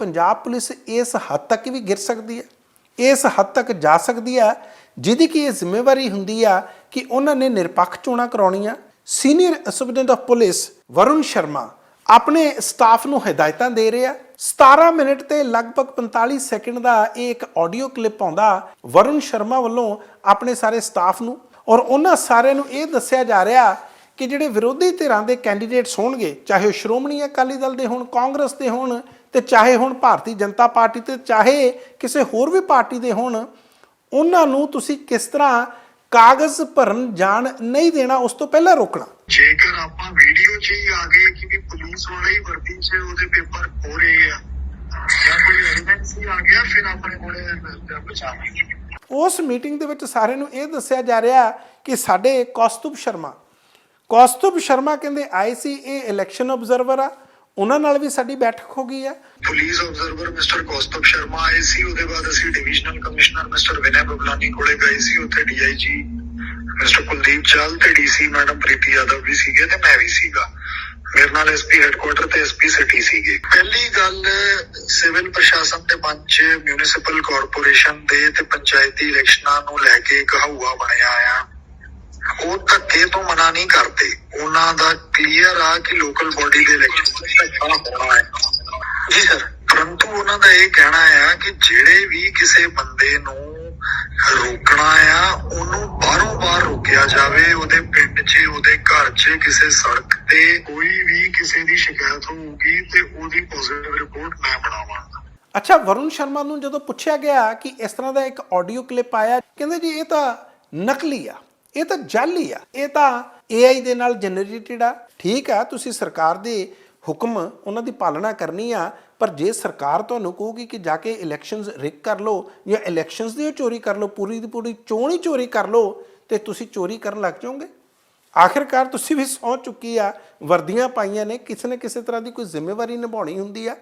Punjab police ਇਸ ਹੱਦ ਤੱਕ ਵੀ ਗਿਰ ਸਕਦੀ ਹੈ, ਇਸ ਹੱਦ ਤੱਕ ਜਾ ਸਕਦੀ ਹੈ, ਜਿਹਦੀ ਕਿ ਇਹ ਜ਼ਿੰਮੇਵਾਰੀ ਹੁੰਦੀ ਆ ਕਿ ਉਹਨਾਂ ਨੇ ਨਿਰਪੱਖ ਚੋਣਾਂ ਕਰਾਉਣੀਆਂ। Senior superintendent of police Varun Sharma ਆਪਣੇ ਸਟਾਫ ਨੂੰ ਹਦਾਇਤਾਂ ਦੇ ਰਿਹਾ 17 ਮਿੰਟ ਤੇ ਲਗਭਗ 45 ਸੈਕਿੰਡ ਦਾ ਇਹ ਇੱਕ ਆਡੀਓ ਕਲਿੱਪ ਆਉਂਦਾ, ਵਰੁਣ ਸ਼ਰਮਾ ਵੱਲੋਂ ਆਪਣੇ ਸਾਰੇ ਸਟਾਫ ਨੂੰ। ਔਰ ਉਹਨਾਂ ਸਾਰਿਆਂ ਨੂੰ ਇਹ ਦੱਸਿਆ ਜਾ ਰਿਹਾ ਕਿ ਜਿਹੜੇ ਵਿਰੋਧੀ ਧਿਰਾਂ ਦੇ ਕੈਂਡੀਡੇਟਸ ਹੋਣਗੇ, ਚਾਹੇ ਉਹ ਸ਼੍ਰੋਮਣੀ ਅਕਾਲੀ ਦਲ ਦੇ ਹੋਣ, ਕਾਂਗਰਸ ਦੇ ਹੋਣ ਤੇ ਚਾਹੇ ਹੁਣ ਭਾਰਤੀ ਜਨਤਾ ਪਾਰਟੀ ਤੇ ਚਾਹੇ ਕਿਸੇ ਹੋਰ ਵੀ ਪਾਰਟੀ ਦੇ ਹੋਣ ਉਹਨਾਂ ਨੂੰ ਤੁਸੀਂ ਕਿਸ ਤਰ੍ਹਾਂ ਕਾਗਜ਼ ਭਰਨ ਜਾਣ ਨਹੀਂ ਦੇਣਾ ਉਸ ਤੋਂ ਪਹਿਲਾਂ ਰੋਕਣਾ? ਜੇਕਰ ਆਪਾਂ ਵੀਡੀਓ 'ਚ ਹੀ ਆ ਗਏ ਕਿ ਪੁਲਿਸ ਵਾਲੇ ਹੀ ਵਰਦੀ 'ਚ ਉਹਦੇ ਪੇਪਰ ਹੋ ਰਹੇ ਆ ਜਾਂ ਕੋਈ ਐਵੀਡੈਂਸ ਹੀ ਆ ਗਿਆ ਫਿਰ ਆਪਣੇ ਕੋਲੇ ਬਚਾਵਾਂਗੇ ਉਸ ਮੀਟਿੰਗ ਦੇ ਵਿੱਚ ਸਾਰਿਆਂ ਨੂੰ ਇਹ ਦੱਸਿਆ ਜਾ ਰਿਹਾ ਕਿ ਸਾਡੇ ਕੌਸਤੁਭ ਸ਼ਰਮਾ ਕੌਸਤੁਭ ਸ਼ਰਮਾ ਕਹਿੰਦੇ ਆਏ ਸੀ ਇਹ ਇਲੈਕਸ਼ਨ ਆਬਜ਼ਰਵਰ ਆ। ਉਹਨਾਂ ਨਾਲ ਵੀ ਸਾਡੀ ਬੈਠਕ ਹੋ ਗਈ ਹੈ police observer mister Kaustubh Sharma ਆਏ ਸੀ, ਉਹਦੇ ਬਾਅਦ ਅਸੀਂ divisional commissioner mister Vinay Bablani ਕੋਲੇ ਗਏ ਸੀ, ਉੱਥੇ ਡੀਆਈਜੀ ਮਿਸਟਰ ਕੁਲਦੀਪ ਚਾਲ ਤੇ ਡੀਸੀ ਮੈਡਮ ਪ੍ਰੀਤੀ ਯਾਦਵ ਵੀ ਸੀਗੇ ਤੇ ਮੈਂ ਵੀ ਸੀਗਾ। ਮੇਰੇ ਨਾਲ ਐਸਪੀ ਹੈੱਡਕੁਆਟਰ ਤੇ ਐਸਪੀ ਸਿਟੀ ਸੀਗੇ। ਪਹਿਲੀ ਗੱਲ, ਸਿਵਲ ਪ੍ਰਸ਼ਾਸਨ ਦੇ ਮੰਚ ਮਿਊਨਿਸਪਲ ਕਾਰਪੋਰੇਸ਼ਨ ਦੇ ਤੇ ਪੰਚਾਇਤੀ ਇਲੈਕਸ਼ਨਾਂ ਨੂੰ ਲੈ ਕੇ ਇੱਕ ਹਊਆ ਬਣਿਆ ਆ। ਉਹ ਧੱਕੇ ਤੋਂ ਮਨਾ ਨਹੀਂ ਕਰਦੇ। ਉਹਨਾਂ ਦਾ ਕਲੀਅਰ ਆ ਕਿ ਲੋਕਲ ਬਾਡੀ ਦੇ ਇਲੈਕਸ਼ਨ ਧੱਕਾ ਹੋਣਾ ਹੈ। ਜੀ ਸਰ ਪਰੰਤੂ ਉਹਨਾਂ ਦਾ ਇਹ ਕਹਿਣਾ ਆ ਕਿ ਜਿਹੜੇ ਵੀ ਕਿਸੇ ਬੰਦੇ ਨੂੰ ਰੋਕਣਾ ਆ, ਉਹਨੂੰ ਬਾਹਰੋਂ ਬਾਹਰ ਰੋਕਿਆ ਜਾਵੇ, ਉਹਦੇ ਪਿੰਡ 'ਚ, ਉਹਦੇ ਘਰ 'ਚ, ਕਿਸੇ ਸੜਕ ਤੇ ਕੋਈ ਵੀ ਕਿਸੇ ਦੀ ਸ਼ਿਕਾਇਤ ਹੋਊਗੀ ਤੇ ਉਹਦੀ ਪੋਜ਼ਿਟਿਵ ਰਿਪੋਰਟ ਮੈਂ ਬਣਾਵਾਂਗਾ। ਅੱਛਾ, ਵਰੁਣ ਸ਼ਰਮਾ ਨੂੰ ਜਦੋਂ ਪੁੱਛਿਆ ਗਿਆ ਕਿ ਇਸ ਤਰ੍ਹਾਂ ਦਾ ਇੱਕ ਆਡੀਓ ਕਲਿੱਪ ਆਇਆ, ਕਹਿੰਦੇ ਜੀ ਇਹ ਤਾਂ ਨਕਲੀ ਆ। ਇਹ ਤਾਂ ਜਾਲੀ ਆ। ਇਹ ਤਾਂ AI ਦੇ ਨਾਲ ਜਨਰੇਟਡ ਆ। ਠੀਕ ਆ, ਤੁਸੀਂ ਸਰਕਾਰ ਦੇ ਹੁਕਮ, ਉਹਨਾਂ ਦੀ ਪਾਲਣਾ ਕਰਨੀ ਆ, ਪਰ ਜੇ ਸਰਕਾਰ ਤੁਹਾਨੂੰ ਕਹੂਗੀ ਕਿ ਜਾ ਕੇ ਇਲੈਕਸ਼ਨਸ ਰਿਕ ਕਰ ਲਓ, ਜਾਂ ਇਲੈਕਸ਼ਨਸ ਦੀ ਓ ਚੋਰੀ ਕਰ ਲਓ, ਪੂਰੀ ਦੀ ਪੂਰੀ ਚੋਣ ਹੀ ਚੋਰੀ ਕਰ ਲਓ, ਤੇ ਤੁਸੀਂ ਚੋਰੀ ਕਰਨ ਲੱਗ ਜਾਓਗੇ। ਆਖਿਰਕਾਰ ਤੁਸੀਂ ਵੀ ਸੌ ਚੁੱਕੀ ਆ, ਵਰਦੀਆਂ ਪਾਈਆਂ ਨੇ, ਕਿਸੇ ਨਾ ਕਿਸੇ ਤਰ੍ਹਾਂ ਦੀ ਕੋਈ ਜ਼ਿੰਮੇਵਾਰੀ ਨਿਭਾਉਣੀ ਹੁੰਦੀ ਆ।